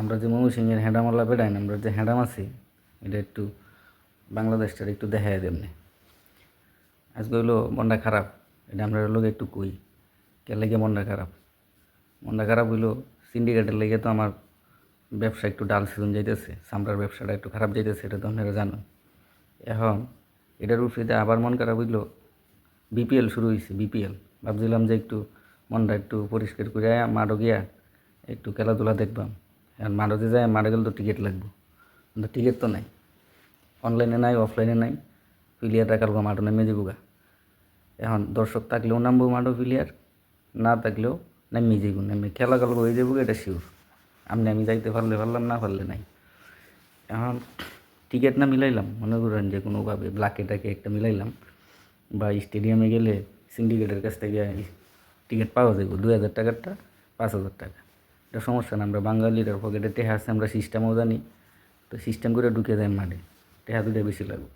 আমরা যে ময়মনসিংহের বেড়াই আমরা যে হ্যাঁডাম আছি, এটা একটু বাংলাদেশটার একটু দেখাই দেমনি আজকে হইল মনটা খারাপ, এটা আমরা লোক একটু কই, কে লেগে মনটা খারাপ? মনটা খারাপ হইল সিন্ডিকেটের লেগে তো আমার ব্যবসা একটু ডাল সিজন যাইতেছে, চামড়ার ব্যবসাটা একটু খারাপ যাইতেছে, এটা তো আপনারা জানো এখন এটার উপরে আবার মন খারাপ হইল, বিপিএল শুরু হয়েছে বিপিএল। ভাবছিলাম যে একটু মনটা একটু পরিষ্কার করে মাঠও গিয়া একটু খেলাধুলা দেখবাম। এখন মাঠে যায়, মারা গেলে তো টিকিট লাগবে। কিন্তু টিকিট তো নাই। অনলাইনে নাই অফলাইনে নাই। প্লেয়ার টাকার মাঠও নেমে যাব এখন দর্শক থাকলেও নামবো মাঠও প্লেয়ার না থাকলেও নেমে যাইব, নেমে খেলা খেলা হয়ে যাব এটা শিওর আপনি আমি যাইতে পারলে পারলাম, না পারলে নাই। এখন টিকিট না মিলাইলাম, মনে করেন যে কোনোভাবে ব্লাকে টাকে একটা মিলাইলাম। বা স্টেডিয়ামে গেলে সিন্ডিকেটের কাছ থেকে টিকিট পাওয়া যাবে দু হাজার টাকারটা, পাঁচ হাজার টাকা। এটা সমস্যা না, আমরা বাঙালির পকেটে টেহা আছে, আমরা সিস্টেমও জানি। তো সিস্টেম করে ঢুকে যায় মাঠে, টেহা দুটা বেশি লাগুক।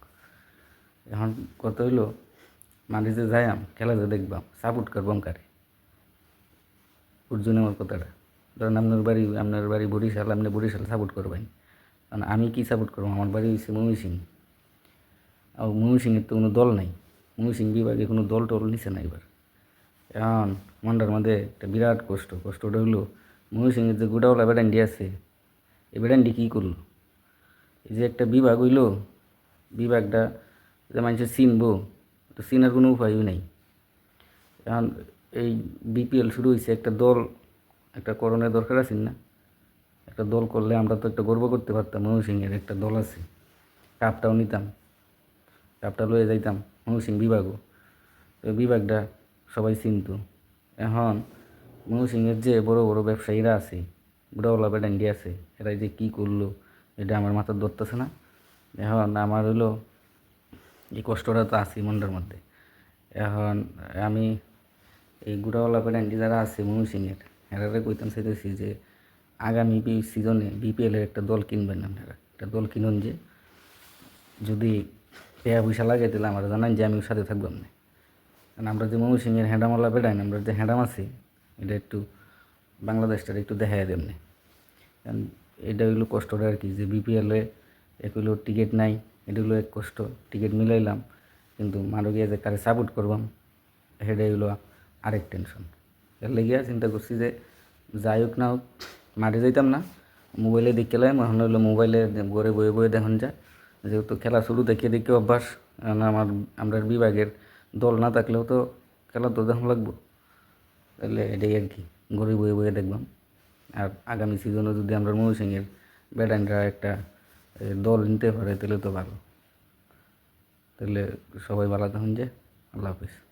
এখন কত হইল, মাঠে যে যাইয়াম, খেলা যে দেখবাম সাপোর্ট করবাম কারে? বুঝছেন আমার কথাটা ধরেন আপনার বাড়ি আপনার বাড়ি বরিশাল, আপনি বরিশাল সাপোর্ট করবেন। কারণ আমি কি সাপোর্ট করব? আমার বাড়ি হচ্ছে ময়মনসিং আর ময়মনসিংহের তো কোনো দল নাই। ময়মনসিং বিভাগে কোনো দল টল নিছে না এবার। এখন মনটার মধ্যে একটা বিরাট কষ্ট। কষ্টটা হলো ময়মনসিংহের যে গোটাওয়ালা বেড়ান্ডি আছে। এই বেড়ান্ডি কী করল? এই যে একটা বিভাগ হইল, বিভাগটা যে মানুষের চিনবো, তো চিনার কোনো উপায়ও নেই। এখন এই বিপিএল শুরু হয়েছে একটা দল, একটা করণের দরকার আছে না? একটা দল করলে আমরা তো একটা গর্ব করতে পারতাম ময়মনসিংহের একটা দল আছে। কাপটাও নিতাম, কাপটা লয়ে যাইতাম ময়মনসিংহ বিভাগও। তো বিভাগটা সবাই চিনত। এখন ময়মনসিংহের যে বড় বড় ব্যবসায়ীরা আছে, বুড়াওয়ালা বেডান্ডি আছে এরা যে কী করল, এটা আমার মাথার ধরতেছে না। এখন আমার হলো এই কষ্টটা তো আছে মনটার মধ্যে। এখন আমি এই গুড়াওয়ালা পেডান্ডি যারা আছে ময়মনসিংহের এরা কইতাম চাইতেছি যে আগামী সিজনে বিপিএলের একটা দল কিনবেন আপনারা। একটা দল কিনুন যে, যদি পেয়া পয়সা লাগে তাহলে আমার জানান যে আমি সাথে থাকবাম না কারণ আমরা যে ময়মনসিংহের হ্যাঁডামাল্লা বেড়াই আমরা যে হ্যাঁডাম আছি এটা একটু বাংলাদেশটার একটু দেখাই দেমনি কারণ এটা হইল কষ্টটা আর কি, যে বিপিএলে এক হইল টিকিট নাই, এটা হইল এক কষ্ট টিকিট মিলাইলাম, কিন্তু মারো গিয়ে যে কারে সাপোর্ট করবাম সেটাই হইল আরেক টেনশন এর লেগে চিন্তা করছি যে যাই হোক না হোক, মাঠে যাইতাম না, মোবাইলে দেখে লাম এখন হইল মোবাইলে ঘরে বয়ে বয়ে দেখুন যা। যেহেতু খেলা শুরু দেখে দেখে অভ্যাস আমার, আমরা বিভাগের দল না থাকলেও তো খেলা তো দেখুন লাগবো। তাহলে এটাই আর কি। ঘরে বয়ে বয়ে দেখবাম আর আগামী সিজনে যদি আমরা ময়মনসিংহের ব্যাটানরা একটা দল নিতে পারে, তাহলে তো ভালো। তাহলে সবাই ভালো থাকুন যে। আল্লাহ হাফিজ।